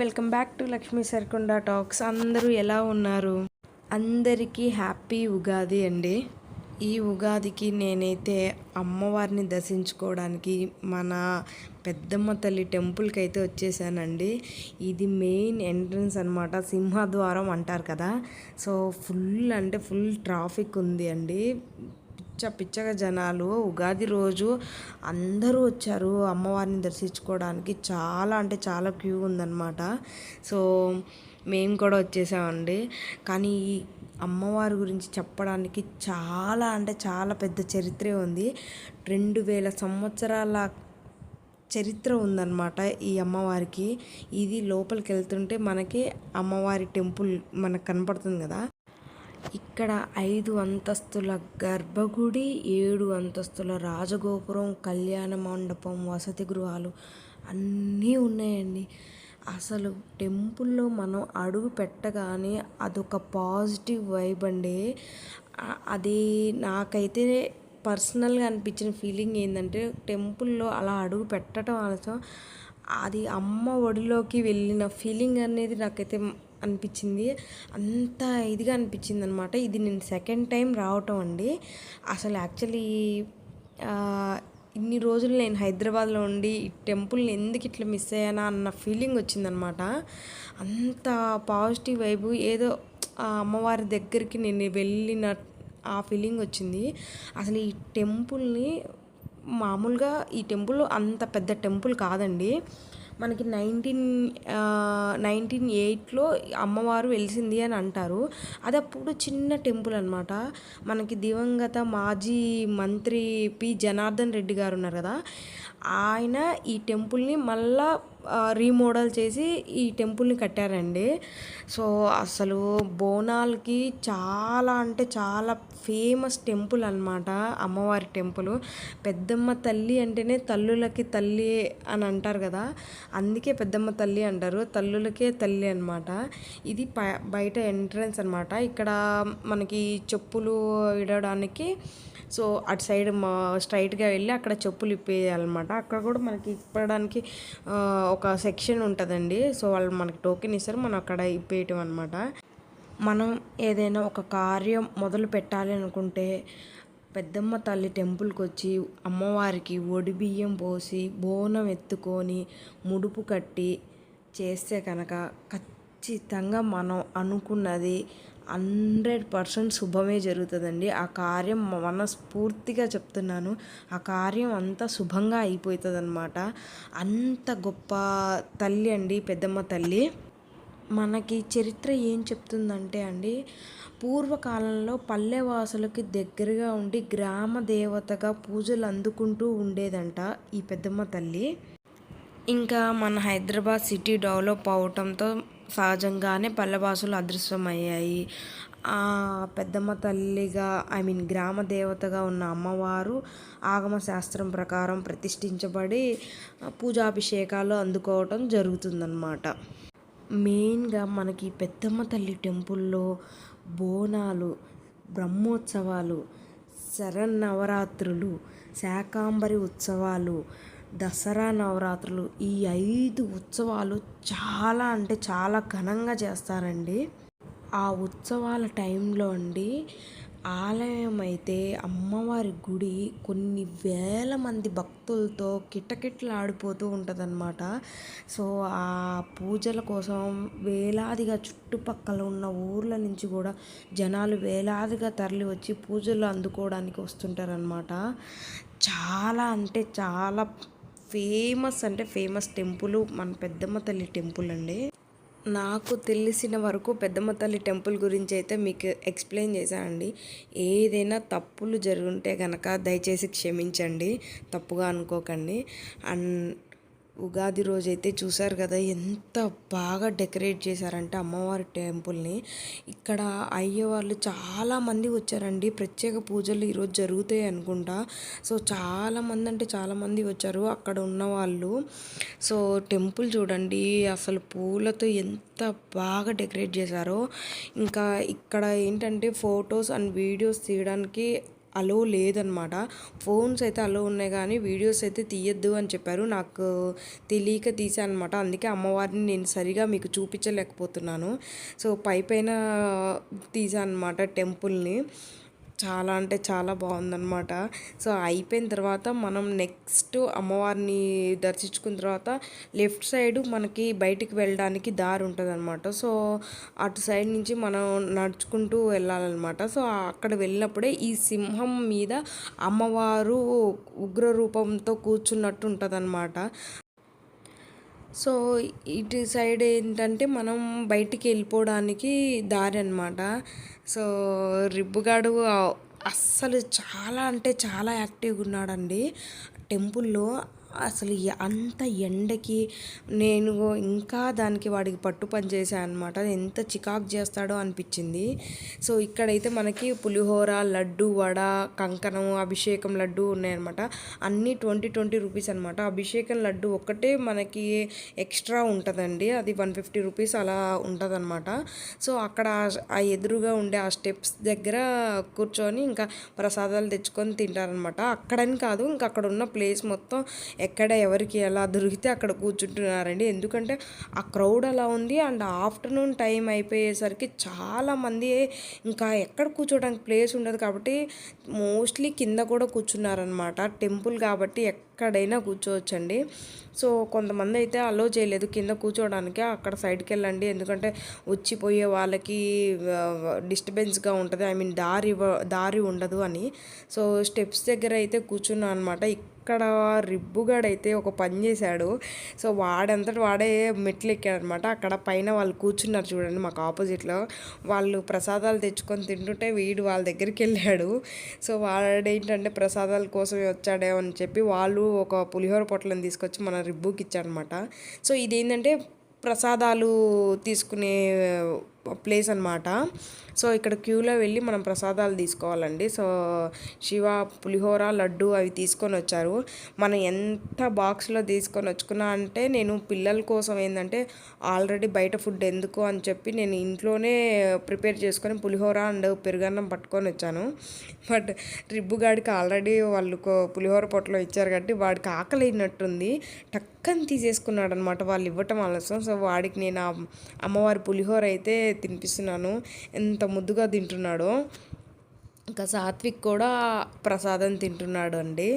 Welcome back to Lakshmi Sarikonda talks. అందరూ ఎలా ఉన్నారు? అందరికీ హ్యాపీ ఉగాది అండి. ఈ ఉగాదికి నేనైతే అమ్మవారిని దర్శించుకోవడానికి మన పెద్దమ్మ తల్లి టెంపుల్కి అయితే వచ్చేసానండి. ఇది మెయిన్ ఎంట్రన్స్ అనమాట సింహద్వారం అంటారు కదా. సో ఫుల్ అంటే ఫుల్ ట్రాఫిక్ ఉంది అండి. పిచ్చ పిచ్చగా జనాలు. ఉగాది రోజు అందరూ వచ్చారు అమ్మవారిని దర్శించుకోవడానికి. చాలా అంటే చాలా క్యూ ఉందన్నమాట. సో మేము కూడా వచ్చేసామండి. కానీ ఈ అమ్మవారి గురించి చెప్పడానికి చాలా అంటే చాలా పెద్ద చరిత్రే ఉంది. రెండు వేల సంవత్సరాల చరిత్ర ఉందన్నమాట ఈ అమ్మవారికి. ఇది లోపలికి వెళ్తుంటే మనకి అమ్మవారి టెంపుల్ మనకు కనపడుతుంది కదా. ఇక్కడ ఐదు అంతస్తుల గర్భగుడి ఏడు అంతస్తుల రాజగోపురం కళ్యాణ మండపం వసతి గృహాలు అన్నీ ఉన్నాయండి. అసలు టెంపుల్లో మనం అడుగు పెట్టగానే అదొక పాజిటివ్ వైబ్ అండి. అది నాకైతే పర్సనల్గా అనిపించిన ఫీలింగ్ ఏంటంటే టెంపుల్లో అలా అడుగు పెట్టడం అసలు అది అమ్మ ఒడిలోకి వెళ్ళిన ఫీలింగ్ అనేది నాకైతే అనిపించింది. అంత ఇదిగా అనిపించింది అనమాట ఇది నేను సెకండ్ టైం రావటం అండి. అసలు యాక్చువల్లీ ఇన్ని రోజులు నేను హైదరాబాద్లో ఉండి ఈ టెంపుల్ని ఎందుకు ఇట్లా మిస్ అయ్యానా అన్న ఫీలింగ్ వచ్చిందనమాట. అంత పాజిటివ్ వైబు ఏదో ఆ అమ్మవారి దగ్గరికి నేను వెళ్ళిన ఆ ఫీలింగ్ వచ్చింది. అసలు ఈ టెంపుల్ని మామూలుగా ఈ టెంపుల్ అంత పెద్ద టెంపుల్ కాదండి. మనకి నైన్టీన్ నైన్టీన్ ఎయిట్లో అమ్మవారు వెలిసింది అని అంటారు. అది అప్పుడు చిన్న టెంపుల్ అనమాట మనకి దివంగత మాజీ మంత్రి పి. జనార్దన్ రెడ్డి గారు ఉన్నారు కదా. ఆయన ఈ టెంపుల్ని మళ్ళా రీమోడల్ చేసి ఈ టెంపుల్ని కట్టారండి. సో అసలు బోనాలకి చాలా అంటే చాలా ఫేమస్ టెంపుల్ అనమాట అమ్మవారి టెంపుల్ పెద్దమ్మ తల్లి అంటేనే తల్లులకి తల్లి అని అంటారు కదా అందుకే పెద్దమ్మ తల్లి అంటారు తల్లులకే తల్లి అనమాట ఇది బయట ఎంట్రన్స్ అనమాట ఇక్కడ మనకి చెప్పులు విడడానికి సో అటు సైడ్ మా స్ట్రైట్గా వెళ్ళి అక్కడ చెప్పులు ఇప్పేయాలన్నమాట. అక్కడ కూడా మనకి ఇప్పడానికి ఒక సెక్షన్ ఉంటుందండి. సో వాళ్ళు మనకి టోకెన్ ఇస్తారు. మనం అక్కడ ఇప్పేయటం అనమాట మనం ఏదైనా ఒక కార్యం మొదలు పెట్టాలి అనుకుంటే పెద్దమ్మ తల్లి టెంపుల్కి వచ్చి అమ్మవారికి ఒడిబియ్యం పోసి బోనం ఎత్తుకొని ముడుపు కట్టి చేస్తే కనుక ఖచ్చితంగా మనం అనుకున్నది హండ్రెడ్ పర్సెంట్ శుభమే జరుగుతుందండి. ఆ కార్యం మనస్ఫూర్తిగా చెప్తున్నాను. ఆ కార్యం అంతా శుభంగా అయిపోతుంది అనమాట అంత గొప్ప తల్లి అండి పెద్దమ్మ తల్లి. మనకి చరిత్ర ఏం చెప్తుందంటే అండి పూర్వకాలంలో పల్లెవాసులకి దగ్గరగా ఉండి గ్రామ దేవతగా పూజలు అందుకుంటూ ఉండేదంట ఈ పెద్దమ్మ తల్లి. ఇంకా మన హైదరాబాద్ సిటీ డెవలప్ అవటంతో సహజంగానే పల్లెవాసులు అదృశ్యమయ్యాయి. పెద్దమ్మ తల్లిగా ఐ మీన్ గ్రామ దేవతగా ఉన్న అమ్మవారు ఆగమ శాస్త్రం ప్రకారం ప్రతిష్ఠించబడి పూజాభిషేకాలు అందుకోవటం జరుగుతుందన్నమాట. మెయిన్గా మనకి పెద్దమ్మ తల్లి టెంపుల్లో బోనాలు బ్రహ్మోత్సవాలు శరన్నవరాత్రులు శాకాంబరి ఉత్సవాలు దసరా నవరాత్రులు ఈ ఐదు ఉత్సవాలు చాలా అంటే చాలా ఘనంగా చేస్తారండి. ఆ ఉత్సవాల టైంలో అండి ఆలయం అయితే అమ్మవారి గుడి కొన్ని వేల మంది భక్తులతో కిటకిటలాడిపోతూ ఉంటుందన్నమాట. సో ఆ పూజల కోసం వేలాదిగా చుట్టుపక్కల ఉన్న ఊర్ల నుంచి కూడా జనాలు వేలాదిగా తరలి వచ్చి పూజలు అందుకోవడానికి వస్తుంటారనమాట చాలా అంటే చాలా ఫేమస్ అంటే ఫేమస్ టెంపుల్ మన పెద్దమ్మ తల్లి టెంపుల్ అండి. నాకు తెలిసిన వరకు పెద్దమ్మ తల్లి టెంపుల్ గురించి అయితే మీకు ఎక్స్ప్లెయిన్ చేశానండి. ఏదైనా తప్పులు జరుగుంటే కనుక దయచేసి క్షమించండి. తప్పుగా అనుకోకండి. అండ్ ఉగాది రోజు అయితే చూసారు కదా ఎంత బాగా డెకరేట్ చేశారంటే అమ్మవారి టెంపుల్ని. ఇక్కడ అయ్యేవాళ్ళు చాలామంది వచ్చారండి. ప్రత్యేక పూజలు ఈరోజు జరుగుతాయి అనుకుంటా. సో చాలామంది అంటే చాలామంది వచ్చారు అక్కడ ఉన్న వాళ్ళు. సో టెంపుల్ చూడండి అసలు పూలతో ఎంత బాగా డెకరేట్ చేశారో. ఇంకా ఇక్కడ ఏంటంటే ఫొటోస్ అండ్ వీడియోస్ తీయడానికి అలో లేదనమాట. ఫోన్స్ అయితే అలో ఉన్నాయి కానీ వీడియోస్ అయితే తీయద్దు అని చెప్పారు. నాకు తెలియక తీసాను అనమాట అందుకే అమ్మవారిని నేను సరిగా మీకు చూపించలేకపోతున్నాను. సో పై పైన తీసాను అనమాట టెంపుల్ని. చాలా అంటే చాలా బాగుందన్నమాట. సో అయిపోయిన తర్వాత మనం నెక్స్ట్ అమ్మవారిని దర్శించుకున్న తర్వాత లెఫ్ట్ సైడ్ మనకి బయటికి వెళ్ళడానికి దారి ఉంటుంది అనమాట సో అటు సైడ్ నుంచి మనం నడుచుకుంటూ వెళ్ళాలన్నమాట. సో అక్కడ వెళ్ళినప్పుడే ఈ సింహం మీద అమ్మవారు ఉగ్ర రూపంతో కూర్చున్నట్టు ఉంటుంది సో ఇటు సైడ్ ఏంటంటే మనం బయటికి వెళ్ళిపోవడానికి దారి అనమాట సో రిబ్బుగాడు అస్సలు చాలా అంటే చాలా యాక్టివ్గా ఉన్నాడండి. టెంపుల్లో అసలు అంత ఎండకి నేను ఇంకా దానికి వాడికి పట్టు పని చేశాను అనమాట ఎంత చికాకు చేస్తాడో అనిపించింది. సో ఇక్కడైతే మనకి పులిహోర లడ్డు వడ కంకణం అభిషేకం లడ్డు ఉన్నాయన్నమాట. అన్నీ ట్వంటీ ట్వంటీ రూపీస్ అనమాట అభిషేకం లడ్డు ఒక్కటే మనకి ఎక్స్ట్రా ఉంటుందండి. అది వన్ ఫిఫ్టీ రూపీస్ అలా ఉంటుందన్నమాట. సో అక్కడ ఆ ఎదురుగా ఉండే ఆ స్టెప్స్ దగ్గర కూర్చొని ఇంకా ప్రసాదాలు తెచ్చుకొని తింటారనమాట అక్కడని కాదు ఇంకా అక్కడ ఉన్న ప్లేస్ మొత్తం ఎక్కడ ఎవరికి ఎలా దొరికితే అక్కడ కూర్చుంటున్నారండి. ఎందుకంటే ఆ క్రౌడ్ అలా ఉంది. అండ్ ఆఫ్టర్నూన్ టైం అయిపోయేసరికి చాలామంది ఇంకా ఎక్కడ కూర్చోడానికి ప్లేస్ ఉండదు కాబట్టి మోస్ట్లీ కింద కూడా కూర్చున్నారనమాట టెంపుల్ కాబట్టి ఎక్కడైనా కూర్చోవచ్చండి. సో కొంతమంది అయితే అలో చేయలేదు కింద కూర్చోవడానికి అక్కడ సైడ్కి వెళ్ళండి. ఎందుకంటే వచ్చిపోయే వాళ్ళకి డిస్టర్బెన్స్గా ఉంటుంది. ఐ మీన్ దారి దారి ఉండదు అని. సో స్టెప్స్ దగ్గర అయితే కూర్చున్నాను అనమాట అక్కడ రిబ్బుగాడైతే ఒక పని చేశాడు. సో వాడంతటి వాడే మెట్లు ఎక్కాడనమాట అక్కడ పైన వాళ్ళు కూర్చున్నారు చూడండి మాకు ఆపోజిట్లో. వాళ్ళు ప్రసాదాలు తెచ్చుకొని తింటుంటే వీడు వాళ్ళ దగ్గరికి వెళ్ళాడు సో వాడేంటంటే ప్రసాదాల కోసమే వచ్చాడే అని చెప్పి వాళ్ళు ఒక పులిహోర పొట్లను తీసుకొచ్చి మన రిబ్బుకి ఇచ్చారనమాట సో ఇదేంటంటే ప్రసాదాలు తీసుకునే ప్లేస్ అనమాట సో ఇక్కడ క్యూలో వెళ్ళి మనం ప్రసాదాలు తీసుకోవాలండి. సో శివ పులిహోర లడ్డు అవి తీసుకొని వచ్చారు. మనం ఎంత బాక్స్లో తీసుకొని వచ్చుకున్నా అంటే నేను పిల్లల కోసం ఏంటంటే ఆల్రెడీ బయట ఫుడ్ ఎందుకు? అని చెప్పి నేను ఇంట్లోనే ప్రిపేర్ చేసుకొని పులిహోర అండ్ పెరుగన్నం పట్టుకొని వచ్చాను. బట్ రిబ్బుగాడికి ఆల్రెడీ వాళ్ళు పులిహోర పొట్టలో ఇచ్చారు కాబట్టి వాడికి ఆకలి అయినట్టుంది టక్కని తీసేసుకున్నాడు అనమాట వాళ్ళు ఇవ్వటం ఆలస్యం. సో వాడికి నేను అమ్మవారి పులిహోర అయితే తినిపిస్తున్నాను. ఎంత ముద్దుగా తింటున్నాడో. ఇంకా సాత్విక్ కూడా ప్రసాదం తింటున్నాడు అండి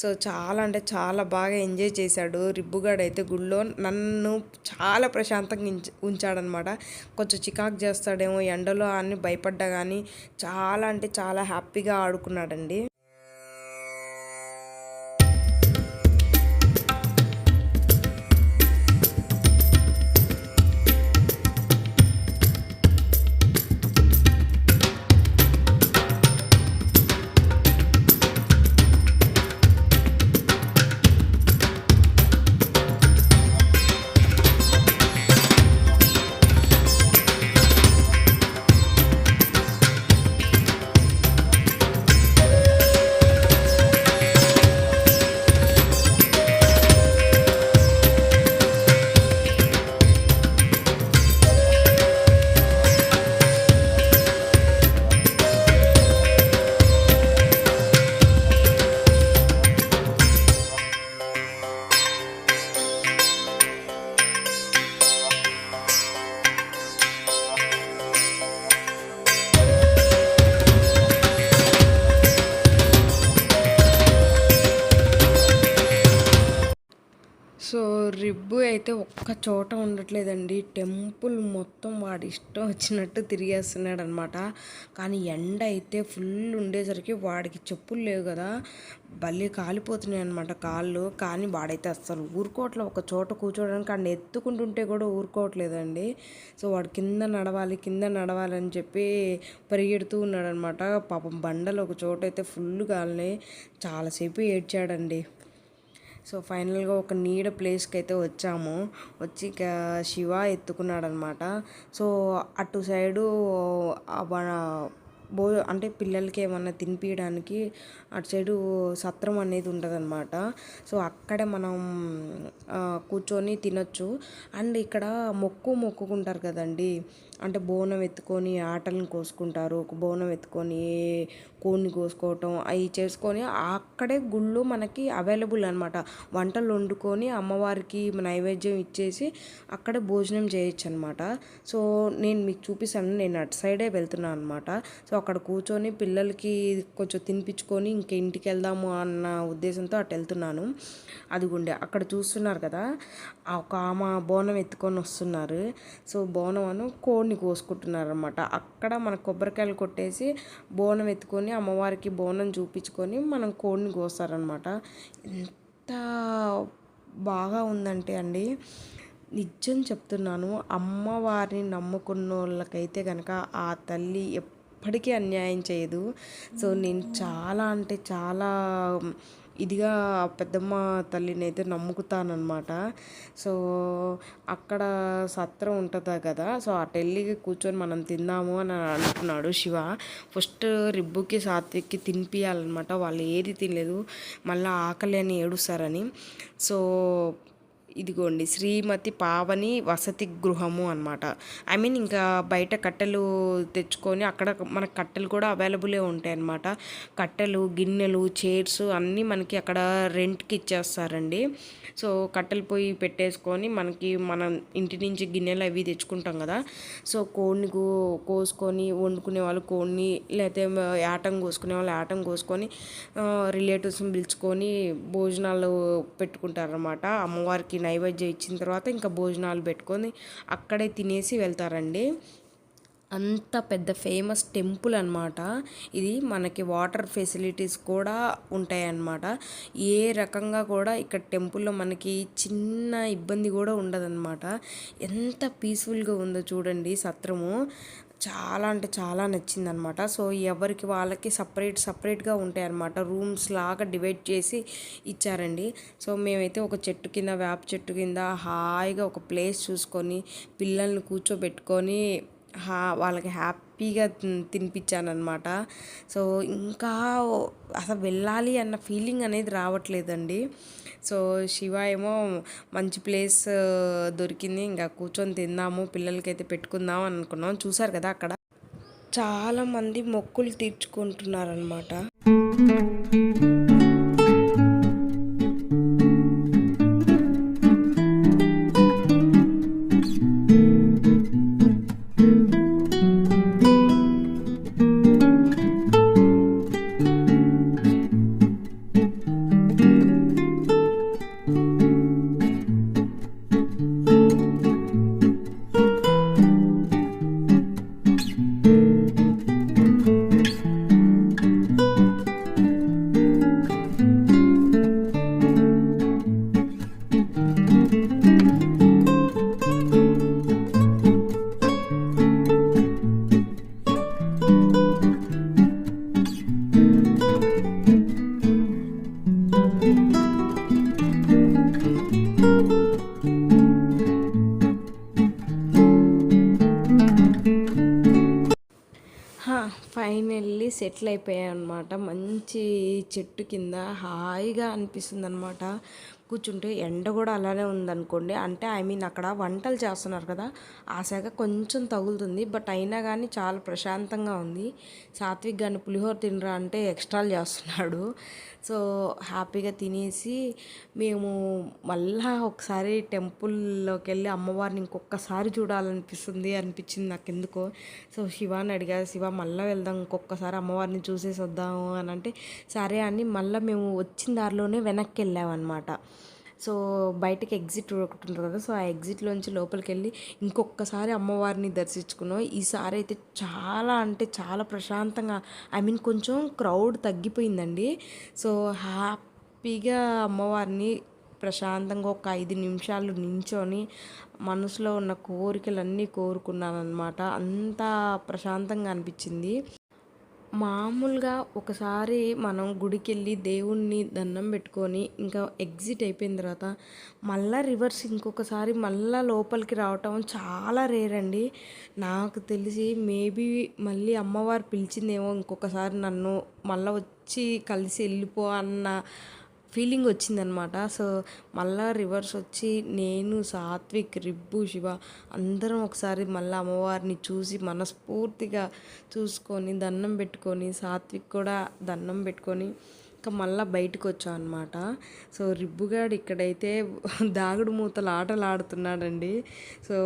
సో చాలా అంటే చాలా బాగా ఎంజాయ్ చేశాడు. రిబ్బుగాడు అయితే గుళ్ళో నన్ను చాలా ప్రశాంతంగా ఉంచాడనమాట. కొంచెం చికాకు చేస్తాడేమో ఎండలో అని భయపడ్డా కానీ చాలా అంటే చాలా హ్యాపీగా ఆడుకున్నాడండి. ఒక్క చోట ఉండట్లేదండి. టెంపుల్ మొత్తం వాడి ఇష్టం వచ్చినట్టు తిరిగేస్తున్నాడు అనమాట కానీ ఎండ అయితే ఫుల్ ఉండేసరికి వాడికి చెప్పులు లేవు కదా. భలే కాలిపోతున్నాయి అనమాట కాళ్ళు. కానీ వాడైతే అస్సలు ఊరుకోవట్లేదు. ఒక చోట కూర్చోవడానికి అక్కడ ఎత్తుకుంటుంటే కూడా ఊరుకోవట్లేదండి. సో వాడు కింద నడవాలి కింద నడవాలి అని చెప్పి పరిగెడుతూ ఉన్నాడనమాట. పాపం బండలు ఒక చోట అయితే ఫుల్ కాలినాయి. చాలాసేపు ఏడ్చాడండి. సో ఫైనల్గా ఒక నీడ ప్లేస్కి అయితే వచ్చాము. వచ్చి శివ ఎత్తుకున్నాడు అనమాట సో అటు సైడు భో అంటే పిల్లలకి ఏమన్నా తినిపించడానికి అటు సైడు సత్రం అనేది ఉంటుందన్నమాట సో అక్కడే మనం కూర్చొని తినొచ్చు. అండ్ ఇక్కడ మొక్కు మొక్కుకుంటారు కదండి. అంటే బోనం ఎత్తుకొని ఆటలను కోసుకుంటారు. ఒక బోనం ఎత్తుకొని కోడిని కోసుకోవటం అవి చేసుకొని అక్కడే గుళ్ళు మనకి అవైలబుల్ అనమాట వంటలు వండుకొని అమ్మవారికి నైవేద్యం ఇచ్చేసి అక్కడే భోజనం చేయొచ్చు అనమాట సో నేను మీకు చూపిస్తాను. నేను అటు సైడే వెళ్తున్నాను అనమాట సో అక్కడ కూర్చొని పిల్లలకి కొంచెం తినిపించుకొని ఇంక ఇంటికి వెళ్దాము అన్న ఉద్దేశంతో అటు వెళ్తున్నాను. అదిగుండే అక్కడ చూస్తున్నారు కదా ఒక ఆమె బోనం ఎత్తుకొని వస్తున్నారు. సో బోనం అను కోడిని కోసుకుంటున్నారు అనమాట అక్కడ మన కొబ్బరికాయలు కొట్టేసి బోనం ఎత్తుకొని అమ్మవారికి బోనం చూపించుకొని మనం కోడిని కోస్తారనమాట ఎంత బాగా ఉందంటే అండి నిజం చెప్తున్నాను అమ్మవారిని నమ్ముకున్న వాళ్ళకైతే కనుక ఆ తల్లి ఎప్పటికీ అన్యాయం చేయదు. సో నేను చాలా అంటే చాలా ఇదిగా పెద్దమ్మ తల్లిని అయితే నమ్ముకుతానమాట సో అక్కడ సత్రం ఉంటుందా కదా సో అటు వెళ్ళి కూర్చొని మనం తిందాము అని అంటున్నాడు శివ. ఫస్ట్ రిబ్బుకి సాత్విక్కి తినిపించాలన్నమాట వాళ్ళు ఏది తినలేదు. మళ్ళీ ఆకలి అని ఏడుస్తారని. సో ఇదిగోండి శ్రీమతి పావని వసతి గృహము అనమాట ఐ మీన్ ఇంకా బయట కట్టెలు తెచ్చుకొని అక్కడ మన కట్టెలు కూడా అవైలబులే ఉంటాయి అనమాట కట్టెలు గిన్నెలు చైర్స్ అన్నీ మనకి అక్కడ రెంట్కి ఇచ్చేస్తారండి. సో కట్టెలు పొయ్యి పెట్టేసుకొని మనకి మనం ఇంటి నుంచి గిన్నెలు అవి తెచ్చుకుంటాం కదా. సో కోడిని కోసుకొని వండుకునే వాళ్ళు కోడిని లేకపోతే ఆటం కోసుకునే వాళ్ళు ఆటం కోసుకొని రిలేటివ్స్ని పిలుచుకొని భోజనాలు పెట్టుకుంటారనమాట అమ్మవారికి నైవేద్యం ఇచ్చిన తర్వాత ఇంకా భోజనాలు పెట్టుకొని అక్కడే తినేసి వెళ్తారండి. అంత పెద్ద ఫేమస్ టెంపుల్ అనమాట ఇది మనకి వాటర్ ఫెసిలిటీస్ కూడా ఉంటాయి అన్నమాట ఏ రకంగా కూడా ఇక్కడ టెంపుల్లో మనకి చిన్న ఇబ్బంది కూడా ఉండదన్నమాట. ఎంత పీస్ఫుల్గా ఉందో చూడండి సత్రము. చాలా అంటే చాలా నచ్చిందనమాట. సో ఎవరికి వాళ్ళకి సపరేట్ సపరేట్గా ఉంటాయి అనమాట రూమ్స్ లాగా డివైడ్ చేసి ఇచ్చారండి. సో మేమైతే ఒక చెట్టు కింద వేప చెట్టు కింద హాయిగా ఒక ప్లేస్ చూసుకొని పిల్లల్ని కూర్చోబెట్టుకొని హా వాళ్ళకి హ్యాపీగా తినిపించానమాట సో ఇంకా అసలు వెళ్ళాలి అన్న ఫీలింగ్ అనేది రావట్లేదండి. సో శివ ఏమో మంచి ప్లేస్ దొరికింది. ఇంకా కూర్చొని తిందాము పిల్లలకైతే పెట్టుకుందాం అనుకున్నాం. చూసారు కదా అక్కడ? చాలామంది మొక్కులు తీర్చుకుంటున్నారనమాట సెటిల్ అయిపోయాయి అనమాట మంచి చెట్టు కింద హాయిగా అనిపిస్తుంది అనమాట కూర్చుంటే ఎండ కూడా అలానే ఉందనుకోండి. అంటే ఐ మీన్ అక్కడ వంటలు చేస్తున్నారు కదా ఆ శాఖ కొంచెం తగులుతుంది. బట్ అయినా కానీ చాలా ప్రశాంతంగా ఉంది. సాత్విక్ కానీ పులిహోర తినరా అంటే ఎక్స్ట్రాలు చేస్తున్నాడు. సో హ్యాపీగా తినేసి మేము మళ్ళా ఒకసారి టెంపుల్లోకి వెళ్ళి అమ్మవారిని ఇంకొకసారి చూడాలనిపిస్తుంది అనిపించింది నాకు ఎందుకో సో శివాని అడిగా శివ మళ్ళీ వెళ్దాం ఇంకొకసారి అమ్మవారిని చూసేసి వద్దాము అని. అంటే సరే అని మళ్ళీ మేము వచ్చిన దారిలోనే వెనక్కి వెళ్ళామన్నమాట సో బయటకి ఎగ్జిట్ ఒకటి ఉంటుంది కదా సో ఆ ఎగ్జిట్లోంచి లోపలికి వెళ్ళి ఇంకొకసారి అమ్మవారిని దర్శించుకున్నాం. ఈసారి అయితే చాలా అంటే చాలా ప్రశాంతంగా ఐ మీన్ కొంచెం క్రౌడ్ తగ్గిపోయిందండి. సో హ్యాపీగా అమ్మవారిని ప్రశాంతంగా ఒక ఐదు నిమిషాలు నించొని మనసులో ఉన్న కోరికలన్నీ కోరుకున్నాను అనమాట అంత ప్రశాంతంగా అనిపించింది. మామూలుగా ఒకసారి మనం గుడికి వెళ్ళి దేవుణ్ణి దండం పెట్టుకొని ఇంకా ఎగ్జిట్ అయిపోయిన తర్వాత మళ్ళీ రివర్స్ ఇంకొకసారి మళ్ళీ లోపలికి రావటం చాలా రేర్ అండి. నాకు తెలిసి మేబీ మళ్ళీ అమ్మవారు పిలిచిందేమో ఇంకొకసారి నన్ను మళ్ళీ వచ్చి కలిసి వెళ్ళిపో అన్న ఫీలింగ్ వచ్చిందనమాట. సో మళ్ళా రివర్స్ వచ్చి నేను సాత్విక్ రిబ్బు శివ అందరం ఒకసారి మళ్ళీ అమ్మవారిని చూసి మనస్ఫూర్తిగా చూసుకొని దండం పెట్టుకొని సాత్విక్ కూడా దండం పెట్టుకొని ఇంకా మళ్ళీ బయటకు వచ్చాం అనమాట సో రిబ్బుగాడు ఇక్కడైతే దాగుడు మూతలు ఆటలు ఆడుతున్నాడండి. సో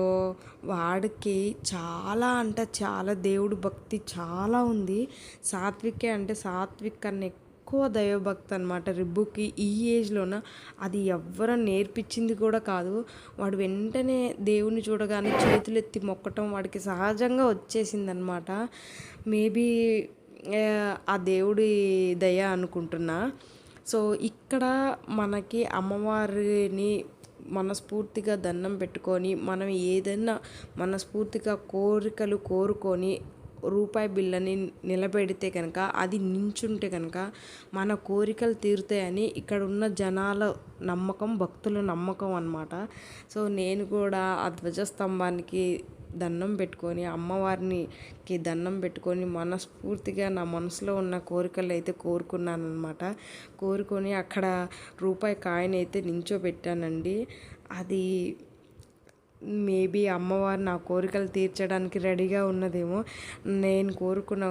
వాడికి చాలా అంటే చాలా దేవుడు భక్తి చాలా ఉంది. సాత్వికే అంటే సాత్విక్ కన్నా ఎక్కువ దైవభక్తి అనమాట రిబ్బుకి ఈ ఏజ్లోన. అది ఎవ్వరు నేర్పించింది కూడా కాదు. వాడు వెంటనే దేవుని చూడగానే చేతులు ఎత్తి మొక్కటం వాడికి సహజంగా వచ్చేసింది అనమాట మేబీ ఆ దేవుడి దయ అనుకుంటున్నా. సో ఇక్కడ మనకి అమ్మవారిని మనస్ఫూర్తిగా దండం పెట్టుకొని మనం ఏదైనా మనస్ఫూర్తిగా కోరికలు కోరుకొని రూపాయి బిల్లని నిలబెడితే కనుక అది నించుంటే కనుక మన కోరికలు తీరుతాయని ఇక్కడ ఉన్న జనాల నమ్మకం భక్తుల నమ్మకం అనమాట సో నేను కూడా ఆ ధ్వజస్తంభానికి దండం పెట్టుకొని అమ్మవారికి దండం పెట్టుకొని మనస్ఫూర్తిగా నా మనసులో ఉన్న కోరికలు అయితే కోరుకున్నాను అనమాట కోరుకొని అక్కడ రూపాయి కాయిన్ అయితే నించోబెట్టానండి. అది మేబీ అమ్మవారు నా కోరికలు తీర్చడానికి రెడీగా ఉన్నదేమో. నేను కోరుకున్న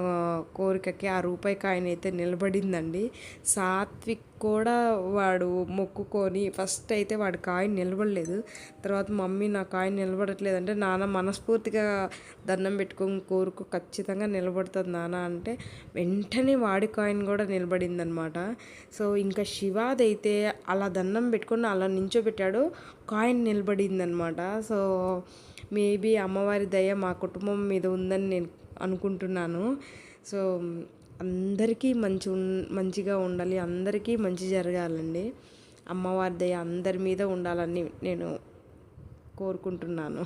కోరికకి ఆ రూపాయి కాయిన్ అయితే నిలబడిందండి. సాత్విక్ కూడా వాడు మొక్కుకొని ఫస్ట్ అయితే వాడి కాయిన్ నిలబడలేదు. తర్వాత మమ్మీ నా కాయిన్ నిలబడట్లేదు అంటే నాన్న మనస్ఫూర్తిగా దండం పెట్టుకొని కోరుకు ఖచ్చితంగా నిలబడుతుంది నాన్న అంటే వెంటనే వాడి కాయిన్ కూడా నిలబడిందనమాట. సో ఇంకా శివాదైతే అయితే అలా దండం పెట్టుకొని అలా నించోబెట్టాడు కాయిన్ నిలబడిందనమాట. సో మేబీ అమ్మవారి దయ మా కుటుంబం మీద ఉందని నేను అనుకుంటున్నాను. సో అందరికీ మంచి మంచిగా ఉండాలి అందరికీ మంచి జరగాలండి. అమ్మవారి దయ అందరి మీద ఉండాలని నేను కోరుకుంటున్నాను.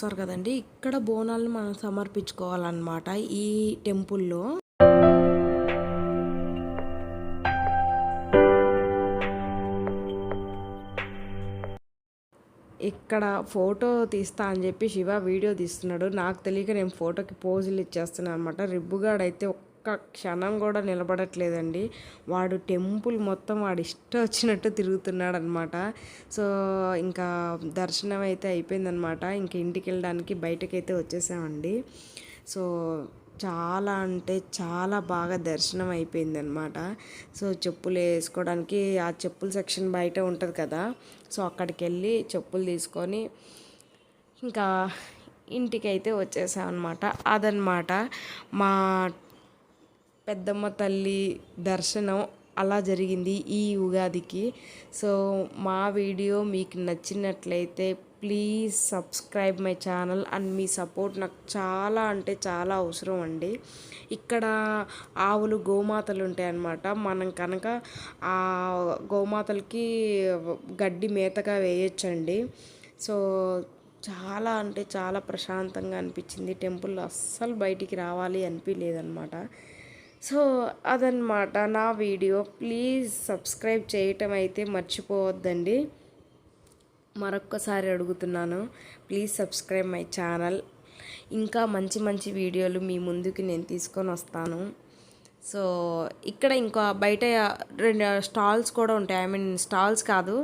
వస్తారు కదండి. ఇక్కడ బోనాలను మనం సమర్పించుకోవాలన్నమాట ఈ టెంపుల్లో. ఇక్కడ ఫోటో తీస్తా అని చెప్పి శివ వీడియో తీస్తున్నాడు. నాకు తెలియక నేను ఫోటోకి పోజులు ఇచ్చేస్తున్నాను అనమాట రిబ్బుగాడైతే ఒక్క క్షణం కూడా నిలబడట్లేదండి. వాడు టెంపుల్ మొత్తం వాడు ఇష్టం వచ్చినట్టు తిరుగుతున్నాడు అనమాట సో ఇంకా దర్శనం అయితే అయిపోయిందనమాట. ఇంక ఇంటికి వెళ్ళడానికి బయటకైతే వచ్చేసామండి. సో చాలా అంటే చాలా బాగా దర్శనం అయిపోయిందనమాట. సో చెప్పులు వేసుకోవడానికి ఆ చెప్పుల సెక్షన్ బయట ఉంటుంది కదా. సో అక్కడికి వెళ్ళి చెప్పులు తీసుకొని ఇంకా ఇంటికి అయితే వచ్చేసామన్నమాట అదనమాట మా పెద్దమ్మ తల్లి దర్శనం అలా జరిగింది ఈ ఉగాదికి. సో మా వీడియో మీకు నచ్చినట్లయితే please subscribe my channel and me support నాకు చాలా అంటే చాలా అవసరం అండి. ఇక్కడ ఆవులు గోమాతలు ఉంటాయి అన్నమాట మనం కనుక ఆ గోమాతలకి గడ్డి మేతగా వేయచ్చండి. సో చాలా అంటే చాలా ప్రశాంతంగా అనిపించింది. టెంపుల్ అస్సలు బయటికి రావాలి అనిపించలేదన్నమాట సో అదనమాట నా వీడియో. ప్లీజ్ సబ్స్క్రైబ్ చేయటం అయితే మర్చిపోవద్దండి. మరొక్కసారి అడుగుతున్నాను. Please subscribe my channel. ఇంకా మంచి మంచి వీడియోలు మీ ముందుకి నేను తీసుకొని వస్తాను. సో ఇక్కడ ఇంకా బయట రెండు స్టాల్స్ కూడా ఉంటాయి. ఐ మీన్ స్టాల్స్ కాదు.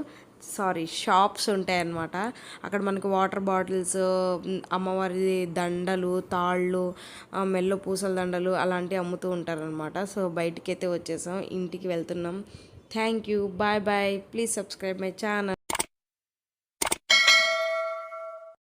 సారీ షాప్స్ ఉంటాయన్నమాట. అక్కడ మనకి వాటర్ బాటిల్స్ అమ్మవారి దండలు తాళ్ళు మెల్లో పూసల దండలు అలాంటివి అమ్ముతూ ఉంటారనమాట సో బయటికి అయితే వచ్చేసాం ఇంటికి వెళ్తున్నాం. Thank you bye bye please subscribe my channel